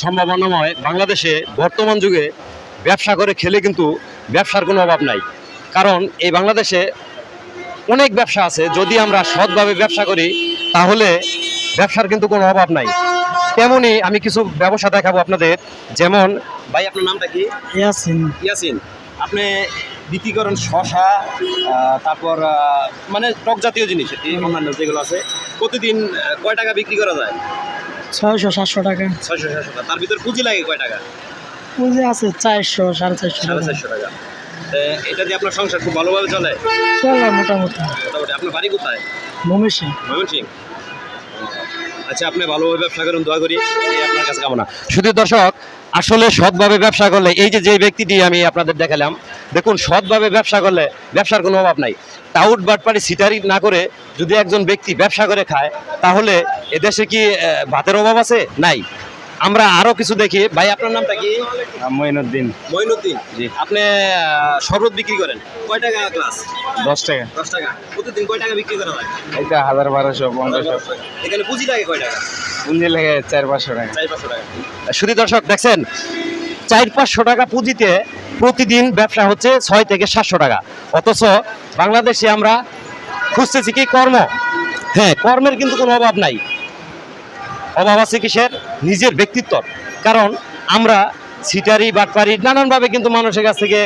সম্ভাবনাময় বাংলাদেশে বর্তমান যুগে ব্যবসা করে খেলে কিন্তু ব্যবসার কোনো অভাব নাই। কারণ এই বাংলাদেশে অনেক ব্যবসা আছে যদি আমরা সৎভাবে ব্যবসা করি তাহলে ব্যবসার কিন্তু কোনো অভাব নাই। তেমনই আমি কিছু ব্যবসা দেখাবো আপনাদের। যেমন ভাই আপনার নামটা কি? ইয়াসিন। ইয়াসিন। আপনি বিক্রি করেন শশা তারপর মানে টক জাতীয় জিনিস এই অন্যান্য যেগুলো আছে প্রতিদিন কয় টাকা বিক্রি করা যায়? ছয়শো সাতশো টাকা। ছয়শো সাতশো টাকা। তার ভিতর পুঁজি লাগে কয় টাকা? পুঁজি আছে চারশো সাড়ে চারশো সাড়ে চারশো টাকা। এটা দিয়ে আপনার সংসার খুব ভালোভাবে চলে? চলে মোটামুটি। মোটামুটি। আপনার বাড়ি কোথায়? মমিষে ময়মনসিং আচ্ছা আপনি ভালোভাবে ব্যবসা করুন দোয়া করি আপনার কাছে কামনা। শুধু দর্শক আসলে সৎভাবে ব্যবসা করলে এই যে যে ব্যক্তিটি আমি আপনাদের দেখালাম দেখুন সৎভাবে ব্যবসা করলে ব্যবসার কোনো অভাব নাই। টাউট বাটপাড়ি সিটারি না করে যদি একজন ব্যক্তি ব্যবসা করে খায় তাহলে এদেশে কি ভাতের অভাব আছে? নাই। আমরা আরও কিছু দেখি। ভাই আপনার নামটা কি? মঈনুদ্দিন। মইনুদ্দিন জি। আপনি শরবত বিক্রি করেন? কয় টাকা ক্লাস দশ টাকা। দশ টাকা। প্রতিদিন কয় টাকা বিক্রি করা হয়? এটা হাজার বারোশো পনেরোশো এখানে পুঁজি লাগে কয় টাকা? পুঁজি লাগে চার পাঁচশো টাকা। চার পাঁচশো টাকা। শুধু দর্শক দেখছেন? চার পাঁচশো টাকা পুঁজিতে প্রতিদিন ব্যবসা হচ্ছে ছয় থেকে সাতশো টাকা। অথচ বাংলাদেশে আমরা খুঁজতেছি কি কর্ম? হ্যাঁ কর্মের কিন্তু কোনো অভাব নাই। অভাব আছে কিসের? নিজের ব্যক্তিত্ব কারণ আমরা সিটারি বাটপারি নানানভাবে কিন্তু মানুষের কাছ থেকে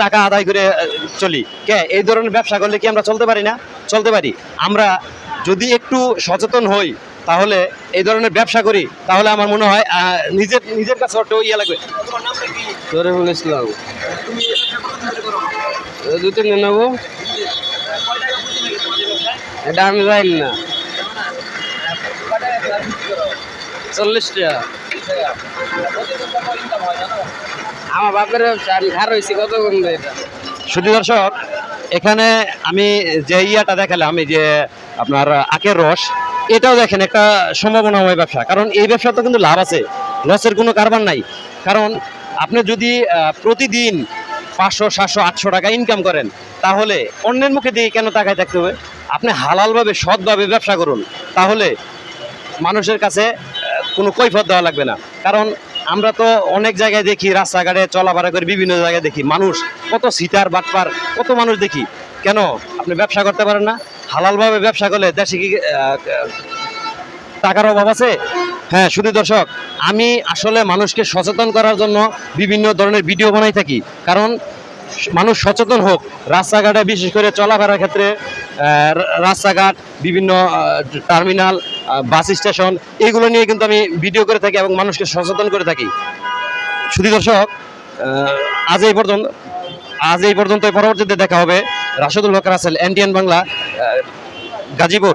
টাকা আদায় করে চলি। কে? এই ধরনের ব্যবসা করলে কি আমরা চলতে পারি না? চলতে পারি। আমরা যদি একটু সচেতন হই তাহলে এই ধরনের ব্যবসা করি তাহলে আমার মনে হয় নিজের নিজের কাছে একটু ইয়ে লাগবে। জরিফুল ইসলাম। দু তিন দিন নেব এটা আমি জানি না। চল্লিশ আমার বাপের আমি খার হয়েছি কত শুধু দর্শক, এখানে আমি যে ইয়াটা দেখালাম এই যে আপনার আখের রস, এটাও দেখেন একটা সম্ভাবনাময় ব্যবসা। কারণ এই ব্যবসাতে কিন্তু লাভ আছে, লসের কোনো কারবার নাই। কারণ আপনি যদি প্রতিদিন পাঁচশো, সাতশো, আটশো টাকা ইনকাম করেন, তাহলে অন্যের মুখে দিয়ে কেন টাকায় থাকতে হবে? আপনি হালালভাবে, সৎভাবে ব্যবসা করুন। তাহলে মানুষের কাছে কোনো কৈফত দেওয়া লাগবে না। কারণ আমরা তো অনেক জায়গায় দেখি, রাস্তাঘাটে চলাফেরা করে, বিভিন্ন জায়গায় দেখি। মানুষ কত সিটার, বাটপার, কত মানুষ দেখি। কেন? আপনি ব্যবসা করতে পারেন না। হালালভাবে ব্যবসা করলে দেশে কি টাকার অভাব আছে? হ্যাঁ শুধু দর্শক, আমি আসলে মানুষকে সচেতন করার জন্য বিভিন্ন ধরনের ভিডিও বানাই থাকি। কারণ মানুষ সচেতন হোক, রাস্তাঘাটে বিশেষ করে চলাফেরার ক্ষেত্রে রাস্তাঘাট, বিভিন্ন টার্মিনাল বাস স্টেশন, এগুলো নিয়ে কিন্তু আমি ভিডিও করে থাকি এবং মানুষকে সচেতন করে থাকি। শুধু দর্শক আজ এই পর্যন্ত, আজ এই পর্যন্ত পরবর্তীতে দেখা হবে। রাশেদুল হক রাসেল, এনটিএন বাংলা গাজীপুর।